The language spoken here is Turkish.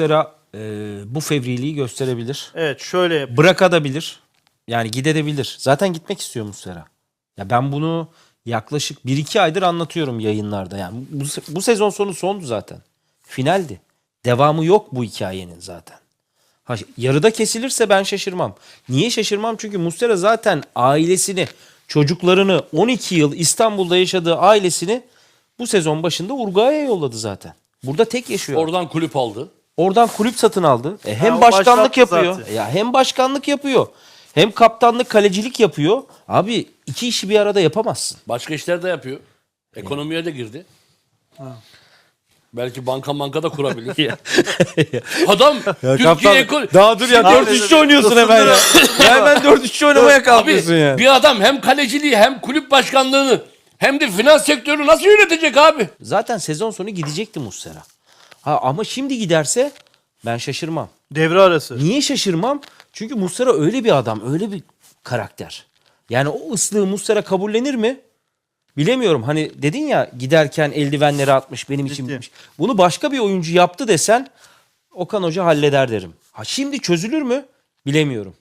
Muslera e, bu fevriliği gösterebilir. Evet şöyle yap. Bırakabilir. Yani gidebilir. Zaten gitmek istiyor Muslera. Ya ben bunu yaklaşık 1-2 aydır anlatıyorum yayınlarda. Yani bu, bu sezon sonu sondu zaten. Finaldi. Devamı yok bu hikayenin zaten. Ha, yarıda kesilirse ben şaşırmam. Niye şaşırmam? Çünkü Muslera zaten ailesini, çocuklarını 12 yıl İstanbul'da yaşadığı ailesini bu sezon başında Urgay'a yolladı zaten. Burada tek yaşıyor. Oradan kulüp aldı. Oradan kulüp satın aldı. E, hem o başkanlık başlattı yapıyor. zaten. E, Ya hem başkanlık yapıyor. Hem kaptanlık, kalecilik yapıyor. Abi iki işi bir arada yapamazsın. Başka işler de yapıyor. Ekonomiye de girdi. Belki banka banka da kurabilir. Adam Türkiye ekon- daha dur ya Abi, 4-3 oynuyorsun hemen ya. ya hemen 4-3 oynamaya kalkıyorsun Abi ya. bir adam hem kaleciliği hem kulüp başkanlığını hem de finans sektörünü nasıl yönetecek abi? Zaten sezon sonu gidecekti Muslera. Ha, ama şimdi giderse ben şaşırmam. Devre arası. Niye şaşırmam? Çünkü Muslera öyle bir adam, öyle bir karakter. Yani o ıslığı Muslera kabullenir mi? Bilemiyorum. Hani dedin ya giderken eldivenleri atmış benim için bitmiş. Bunu başka bir oyuncu yaptı desen Okan Hoca halleder derim. Ha şimdi çözülür mü? Bilemiyorum.